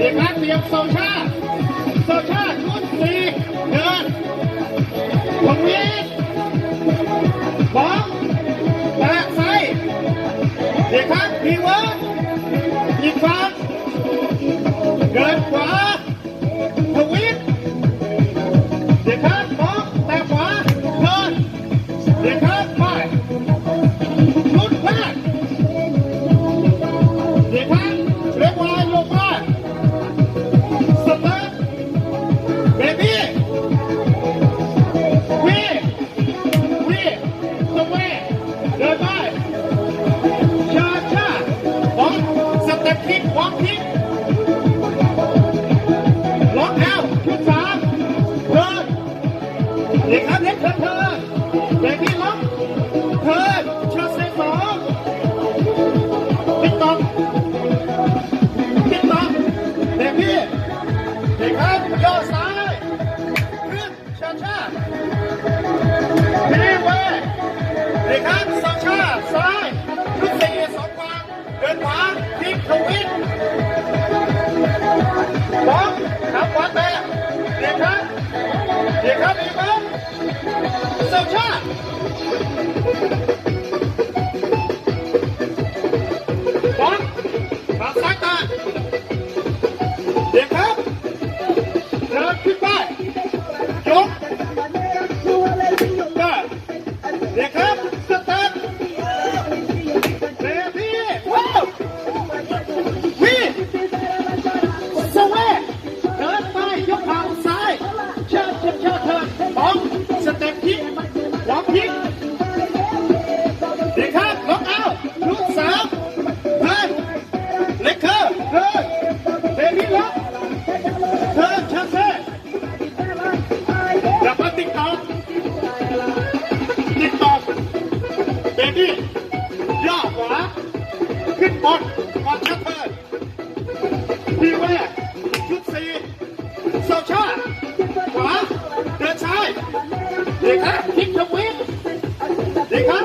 ดีครับเตรียมโซชาโซชาชุดสีเดินตรงนี้บอมแตะไซดีครับดีเวิร์ดอีกฝั่งเดินขวาทวิตเด็กครับมองแต่ขวาเดินเด็กครับ เด็กครับเล็กเทิร์นเทิร์นเด็กที่ล็อกเทิร์นช็อตเซตสองติ๊กต๊อกติ๊กต๊อกเด็กพี่เด็กครับย่อซ้ายขึ้นชาชาพี่เว้ยเด็กครับสองชาซ้ายชุดสี่สองกวางเดินขวาพลิกทวิตบอลครับขวาเตะเด็กครับเด็กครับ ย่อขวา ขึ้นบนบอลชักเพิดทีเวชุดสี่โซชาขวา เดินซ้าย เด็กครับคิกทวิตเด็กครับ